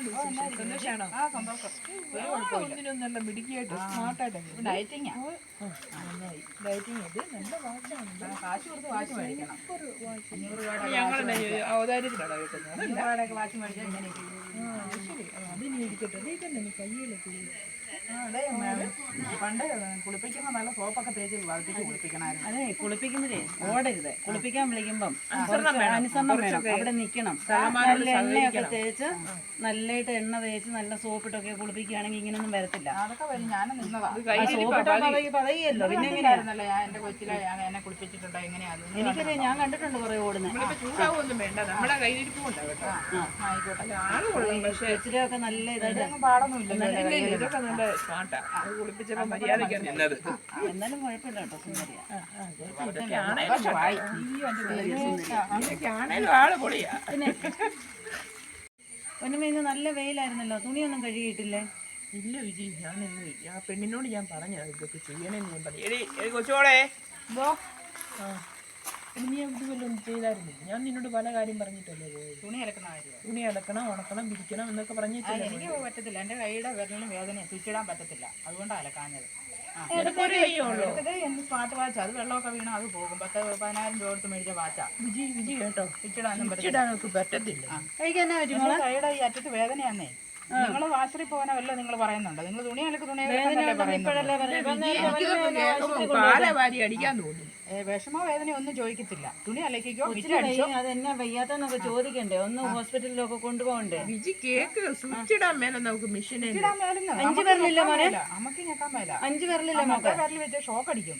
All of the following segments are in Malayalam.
സന്തോഷാണോ ആ സന്തോഷം. ഒരു കുഴപ്പമില്ല. ഒന്നിനൊന്നല്ല മിടുക്കിയായിട്ട് സ്മാർട്ടായിട്ട് ഡയറ്റിങ്ങാ ഡയറ്റിങ് ഇത് നല്ല വാച്ചാണ് കാശ് കൊടുത്ത് വാച്ച് മേടിക്കണം. ഞങ്ങളുടെ കിട്ടുന്നത് വാച്ച് മേടിച്ചാൽ ശരി. അതിന് ഇരിക്കട്ടെ നീ തന്നെ കയ്യിലൊക്കെ പണ്ട് കുളിപ്പിക്കുമ്പോ നല്ല സോപ്പൊക്കെ തേച്ച് വളർത്തിച്ച് കുളിപ്പിക്കണമായിരുന്നു അതെ കുളിപ്പിക്കുമ്പോഴേ ഓടരുത്. കുളിപ്പിക്കാൻ വിളിക്കുമ്പം അനുസരണം വേണം. അവിടെ നിൽക്കണം. നല്ല എണ്ണയൊക്കെ. തേച്ച് നല്ലതായിട്ട് എണ്ണ തേച്ച് നല്ല സോപ്പിട്ടൊക്കെ കുളിപ്പിക്കുകയാണെങ്കിൽ ഇങ്ങനൊന്നും വരത്തില്ല. അതൊക്കെ വരും. ഞാനും നിന്നതാ. ഇത് ആ കയ്യിൽ പതയല്ലോ. പിന്നെ എങ്ങനെയാ? കണ്ടില്ലായിരുന്നല്ലോ ഞാൻ എന്റെ കൊച്ചിലെ എന്നെ കുളിപ്പിച്ചിട്ടുണ്ടോ. എങ്ങനെയാന്ന് എനിക്കറിയാം ഞാൻ കണ്ടിട്ടുണ്ട് കുറെ ഓടുന്നത് ചൂടാവൊന്നും വേണ്ട. നമ്മളെ കയ്യിലിരിപ്പ് കൊണ്ടാ കേട്ടോ. ആയിക്കോട്ടെ. ആൾ കൊള്ളാം പക്ഷേ കൊച്ചിലൊക്കെ നല്ല ഇതായിട്ട് പാടൊന്നുമില്ല. ഇതൊക്കെ നല്ല സ്മാർട്ടാ അത് കുളിപ്പിച്ചപ്പോ മര്യാദയ്ക്ക് നിന്നത് എന്നാലും കുഴപ്പമില്ല കേട്ടോ സുന്ദരിയാ. ആണേലും വർഷമായി ഇതൊക്കെ ആണേലും ആൾ പൊളിയാ. ഒന്നുമേ ഇന്ന് നല്ല വെയിലായിരുന്നല്ലോ. തുണിയൊന്നും കഴുകിയിട്ടില്ലേ? ഇല്ല വിജി ഞാൻ ഇന്ന് ആ പെണ്ണിനോട് ഞാൻ പറഞ്ഞ ഇതൊക്കെ ചെയ്യണമെന്ന് ഞാൻ പറഞ്ഞു എടി കൊച്ചോളെ ആ. നീ ഇത് വല്ലതും ചെയ്തായിരുന്നു? ഞാൻ നിന്നോട് പല കാര്യം പറഞ്ഞിട്ടല്ലേ പോയത്. തുണി അലക്കണ കാര്യം തുണി അലക്കണം ഉണക്കണം വിരിക്കണം എന്നൊക്കെ ആ, പറഞ്ഞിട്ടില്ലേ എനിക്ക് പറ്റത്തില്ല. എന്റെ കൈയുടെ വിരലിന് വേദന തുച്ചിടാൻ പറ്റത്തില്ല. അതുകൊണ്ടാണ് അലക്കാഞ്ഞത്. ആ. നിനക്കൊരു കൈയുള്ളൂ ഇത് എന്ത് സ്മാർട്ട് വാച്ച്? അത് വെള്ളമൊക്കെ വീണാൽ അത് പോകും. പത്ത് പതിനായിരം രൂപ കൊടുത്ത് മേടിച്ച വാച്ചാ. വിജി വിജി കേട്ടോ. സ്വിച്ചിടാനും പറ്റില്ല ഇച്ചിടാനൊക്കെ പറ്റത്തില്ല. കഴിക്കാനാ പറ്റും എന്റെ കൈയുടെ ഈ അറ്റത്ത് വേദനയാന്നേ. നിങ്ങൾ വാശറി പോകാനോ വല്ല നിങ്ങൾ പറയുന്നുണ്ട്? നിങ്ങൾ തുണി അലക്ക് തുണി അലക്കുന്നല്ലേ പറയുന്നുള്ളൂ ഇപ്പോഴല്ലേ എനിക്കിതൊക്കെ കേൾക്കുമ്പോ പാല വാരി അടിക്കാൻ തോന്നും. വിഷമോ വേദന ഒന്നും ചോദിക്കത്തില്ല. തുണി അലക്കിക്കോ അതെന്നെ വയ്യാത്തെന്നൊക്കെ ചോദിക്കണ്ടേ? ഒന്ന് ഹോസ്പിറ്റലിലൊക്കെ കൊണ്ടുപോകണ്ടേ? വിജി കേക്ക് സ്വിച്ച് ഇടാൻ മേലെ നമുക്ക് മെഷീൻ അഞ്ചു പേരിലില്ല മോനെ? അമ്മയ്ക്ക് ഞെക്കാൻ മേല. അഞ്ചു പേരിലില്ല മറ്റേ പേരിൽ വെച്ച് ഷോക്ക് അടിക്കും.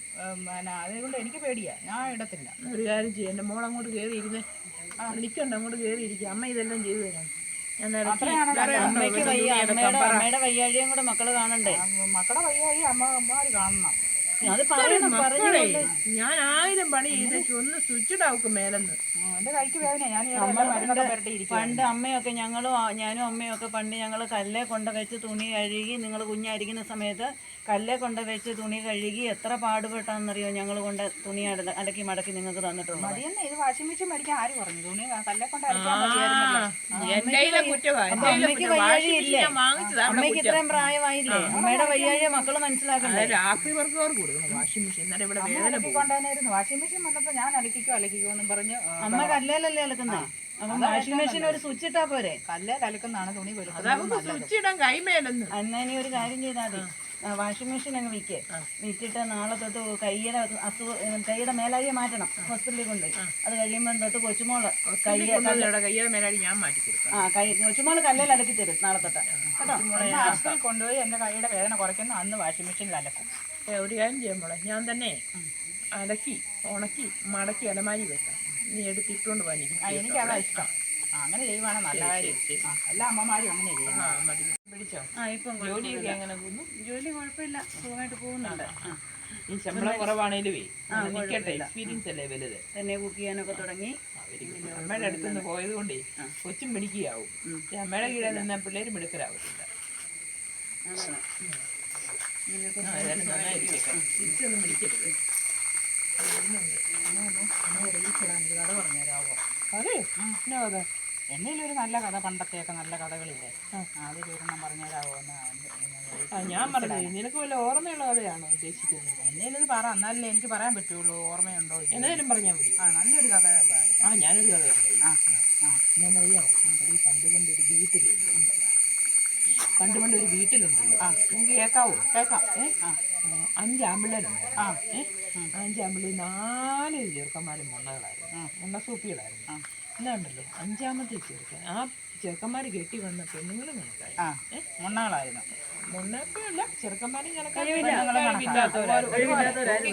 അതുകൊണ്ട് എനിക്ക് പേടിയാ. ഞാൻ ഇടത്തില്ല. ഒരു കാര്യം ചെയ്യും. എന്റെ മോൾ അങ്ങോട്ട് കയറി ഇരുന്നേ നിൽക്കണ്ട അങ്ങോട്ട് കയറി ഇരിക്കുക അമ്മ ഇതെല്ലാം ചെയ്തു തരാം അമ്മയുടെ? വയ്യാഴിയും കൂടെ മക്കൾ കാണണ്ടേ മക്കളുടെ വയ്യായി അമ്മ അമ്മമാര് കാണണം ഞാൻ ആയിരം പണി ചെയ്തേച്ചു ഒന്ന് സ്വിച്ച് ഇടാവും മേലെന്ന്. പണ്ട് അമ്മയൊക്കെ ഞങ്ങളും ഞാനും അമ്മയും ഒക്കെ പണ്ട് ഞങ്ങൾ കല്ലേ കൊണ്ട് വെച്ച് തുണി കഴുകി നിങ്ങൾ കുഞ്ഞായിരിക്കുന്ന സമയത്ത് കല്ലേ കൊണ്ട് വെച്ച് തുണി കഴുകി എത്ര പാടുപെട്ടാണെന്നറിയോ ഞങ്ങൾ കൊണ്ട് തുണി അടക്കി അലക്കി മടക്കി നിങ്ങൾക്ക് തന്നിട്ടുള്ളൂ മതിയെന്നെ ഇത് വാഷിംഗ് മെഷീൻ മേടിക്കാൻ ആര് പറഞ്ഞു? തുണി കല്ലേ കൊണ്ട് അമ്മയ്ക്ക് വയ്യാഴിയില്ലേ? അമ്മയ്ക്ക് ഇത്രയും പ്രായമായില്ലേ? അമ്മയുടെ വയ്യാഴിയെ മക്കൾ മനസ്സിലാക്കണ്ടേ? കൊടുക്കണം വാഷിംഗ് മെഷീൻ. എന്നാലും ഇവിടെ വേദന പോകും. അലക്കിക്കൊണ്ടേനായിരുന്നു വാഷിംഗ് മെഷീൻ വന്നപ്പോ ഞാൻ അലക്കിക്കോ അലക്കിക്കോ എന്നും പറഞ്ഞ് അമ്മ കല്ലേലല്ലേ അലക്കുന്നേ? അപ്പം വാഷിംഗ് മെഷീൻ ഒരു സ്വിച്ച് ഇട്ടാ പോരെ? കല്ലേൽ അലക്കുന്നതാണ് തുണി അതാവുമ്പോ വെളുക്കുന്നത് സ്വിച്ച് ഇടാൻ കൈമേലെന്ന്. എന്നാ ഇനി ഒരു കാര്യം ചെയ്താൽ മതി. വാഷിംഗ് മെഷീൻ അങ്ങ് വിൽക്കേ വിറ്റിട്ട് നാളെ തൊട്ട് കൈയുടെ അസുഖ കൈയുടെ മേലായി മാറ്റണം. ഹോസ്പിറ്റലിൽ കൊണ്ട് അത് കഴിയുമ്പോൾ തൊട്ട് കൊച്ചുമോൾ കയ്യെ കൊണ്ടുവന്ന് കയ്യുടെ മേലാടി ഞാൻ മാറ്റി കൊടുക്കാം ആ കൈ കൊച്ചുമോൾ കല്ലേൽ അലക്കി തരും നാളെ തൊട്ട്. കേട്ടോ? ആശുപത്രിയിൽ കൊണ്ടുപോയി എന്റെ കൈയുടെ വേദന കുറയ്ക്കുന്ന അന്ന് വാഷിംഗ് മെഷീനിൽ അലക്കും. ഒരു കാര്യം ചെയ്യുമ്പോളെ മോളെ. ഞാൻ തന്നെ അലക്കി ഉണക്കി മടക്കി അലമാരി വെക്കാം. നീ എടുത്ത് ഇട്ടുകൊണ്ട് പോകാൻ എനിക്ക് അതാ ഇഷ്ടം. അങ്ങനെ ചെയ്യുവാണ് നല്ല കാര്യം. ആ, എല്ലാ അമ്മമാരും അങ്ങനെ ചെയ്യും പിടിച്ചോ? ആ ഇപ്പം ജോലിയൊക്കെ എങ്ങനെ പോകുന്നു? ജോലി കുഴപ്പമില്ല. സുഖമായിട്ട് പോകുന്നുണ്ട്. ഈ ശമ്പളം കുറവാണേലുവേ നിൽക്കട്ടെ എക്സ്പീരിയൻസ് അല്ലേ വലുത്? തന്നെ കുക്ക് ചെയ്യാനൊക്കെ തുടങ്ങി. അമ്മയുടെ അടുത്ത് നിന്ന് പോയത് കൊണ്ടേ കൊച്ചും പിടിക്കുകയാവും അമ്മയുടെ കീഴിൽ നിന്ന് പിള്ളേര് മിടുക്കരാവത്തില്ല. തിരിച്ചൊന്നും പിടിക്കരുത് കഥ പറഞ്ഞുതരാവോ അതെ? എന്തെങ്കിലും ഒരു നല്ല കഥ പണ്ടത്തെയൊക്കെ നല്ല കഥകളില്ലേ? അതിലൊരെണ്ണം പറഞ്ഞുതരാവോ? എന്ന് ഞാൻ പറഞ്ഞത് നിനക്ക് വല്ല ഓർമ്മയുള്ള കഥയാണോ ഉദ്ദേശിക്കുന്നത്? എന്തെങ്കിലും ഇത് പറ എന്നാലല്ലേ എനിക്ക് പറയാൻ പറ്റുള്ളൂ. ഓർമ്മയുണ്ടോ? എന്നാലും പറഞ്ഞാൽ മതി. ആ നല്ലൊരു കഥ ആ ഞാനൊരു കഥ പറയാം. ആ ആ. ഞാൻ അറിയാമോ പണ്ട് പണ്ട് ഒരു വീട്ടിലുണ്ട് പണ്ട് ഒരു വീട്ടിലുണ്ടല്ലോ. ആ നിങ്ങൾക്ക് കേൾക്കാവോ കേൾക്കാം. ഏ? അഞ്ച് ആമ്പിള്ളേരുണ്ട് ആ. ഏ? അഞ്ച് ആമ്പിള്ളേർ നാല് ചെറുക്കന്മാരും മുണ്ണകളായിരുന്നു മുണ്ണസൂപ്പികളായിരുന്നു എന്നാണ്ടല്ലോ അഞ്ചാമത്തെ ചെറുക്കൻ. ആ ചെറുക്കന്മാർ കെട്ടി വന്ന പെണ്ണുങ്ങളും കണക്കായി മുണ്ണകളായിരുന്നു മുണ്ണക്കല്ല ചെറുക്കന്മാരും കണക്കായി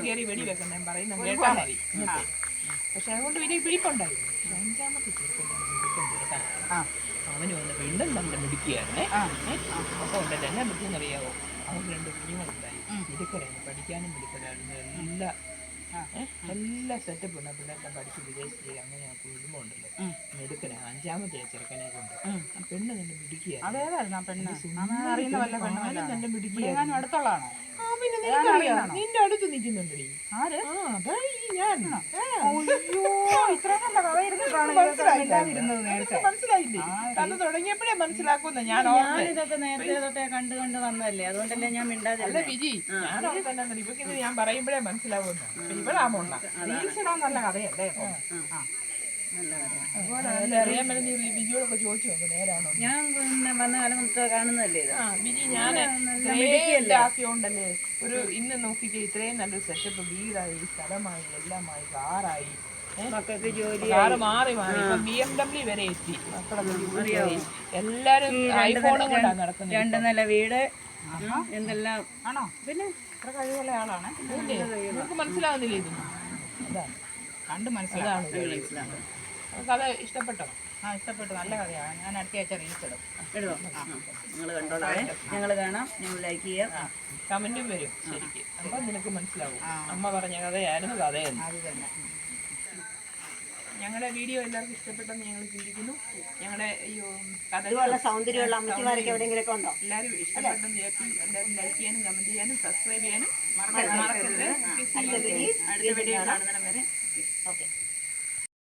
കയറി വെടി വെക്കുന്ന മതി. ഇന്നത്തെ. പക്ഷെ അതുകൊണ്ട് വലിയ പിടിപ്പുണ്ടായിരുന്നു അഞ്ചാമത്തെ ആ. അവന് വന്ന് വീണ്ടും നല്ല മിടുക്കിയായിരുന്നേ. അപ്പോൾ ഉണ്ടല്ലോ എന്നെ പറ്റിയെന്നറിയാവോ അവന് രണ്ട് കുഞ്ഞുങ്ങളുണ്ടായി. മിടുക്കരായിരുന്നു. പഠിക്കാനും മിടുക്കരായിരുന്നു. എല്ലാ എല്ലാ സെറ്റപ്പ് ഉണ്ട്. പിള്ളേരെ പഠിച്ച് വിദേശത്ത് അങ്ങനെ കുടുംബമുണ്ടല്ലോ കുടുംബം ഉണ്ടല്ലോ. അഞ്ചാമത്തെ ചെറുക്കനെ കൊണ്ട്. ആ പെണ്ണ് തന്നെ അതേതായിരുന്നു ആ പെണ്ണ്. അറിയുന്ന വല്ല അടുത്തുള്ളതാണോ? പിന്നെ നിനക്കറിയാം. നിന്റെ അടുത്ത് നിൽക്കുന്നുണ്ട് ആര്? ആ അതാ ഞാൻ. മനസ്സിലായില്ലേ? മനസ്സിലായില്ലേ? തുടങ്ങിയപ്പോഴേ മനസ്സിലാക്കുന്നു ഞാൻ. ഞാനിതൊക്കെ നേരത്തെ തൊട്ടേ കണ്ടു കണ്ട് വന്നതല്ലേ. അതുകൊണ്ടല്ലേ ഞാൻ മിണ്ടാതിരുന്നത് വിജി ഞാൻ പറയുമ്പോഴേ മനസ്സിലാവുന്നു റീൽസ് നല്ല കഥയല്ലേ ഇപ്പൊ? ആ. അറിയാൻ വേണ്ടി ചോദിച്ചു നോക്ക് നേരാണോ? ഞാൻ പിന്നെ വന്ന കാലം മുതൽ കാണുന്നതല്ലേ ഇത്? ആ വിജി ഞാൻ ഒരു ഇന്ന് നോക്കിയിട്ട് ഇത്രയും നല്ലൊരു സെറ്റപ്പ് വീടായി സ്ഥലമായി എല്ലാമായി കാറായി? മക്കൾക്ക് ജോലി കാറ് മാറി മാറി. ഇപ്പൊ ബി എം ഡബ്ല്യു വരെ എത്തി. മക്കളൊക്കെ എല്ലാരും ഐഫോണും കൊണ്ടാണ് നടക്കുന്നത് രണ്ട് നില വീട് എന്തെല്ലാം ആണോ? പിന്നെ ഇത്ര കഴിവുള്ള ആളാണ്. മനസ്സിലാവുന്നില്ലേ ഇതൊന്നും കണ്ട് ഇഷ്ടപ്പെട്ടോ? ആ ഇഷ്ടപ്പെട്ടു. നല്ല കഥയാണ് ഞാൻ അടുത്ത ആഴ്ച റീൽസ് ഇടും. ഇടുവോ? നിങ്ങൾ കണ്ടോളാവേ. ഞങ്ങൾ കാണാം. ഞങ്ങൾ ലൈക്ക് ചെയ്യാം. കമന്റും വരും ശരിക്ക്. അപ്പൊ നിനക്ക് മനസ്സിലാവും. അമ്മ പറഞ്ഞ കഥയായിരുന്നു കഥയെന്ന്. അത് തന്നെ. ഞങ്ങളുടെ വീഡിയോ എല്ലാവർക്കും ഇഷ്ടപ്പെട്ടെന്ന് ഞങ്ങൾ ചിന്തിക്കുന്നു. ഞങ്ങളുടെ ഈ കഥ ഇതുപോലുള്ള സൗന്ദര്യമുള്ള അമ്മച്ചിമാരൊക്കെ എവിടെയെങ്കിലുമൊക്കെ ഉണ്ടോ? എല്ലാവരും ഇഷ്ടപ്പെട്ടെന്ന് വിചാരിച്ചു എല്ലാവരും ലൈക്ക് ചെയ്യാനും കമന്റ് ചെയ്യാനും സബ്സ്ക്രൈബ് ചെയ്യാനും മറക്കരുത്. അടുത്ത വീഡിയോ കാണുന്നതിന് വരെ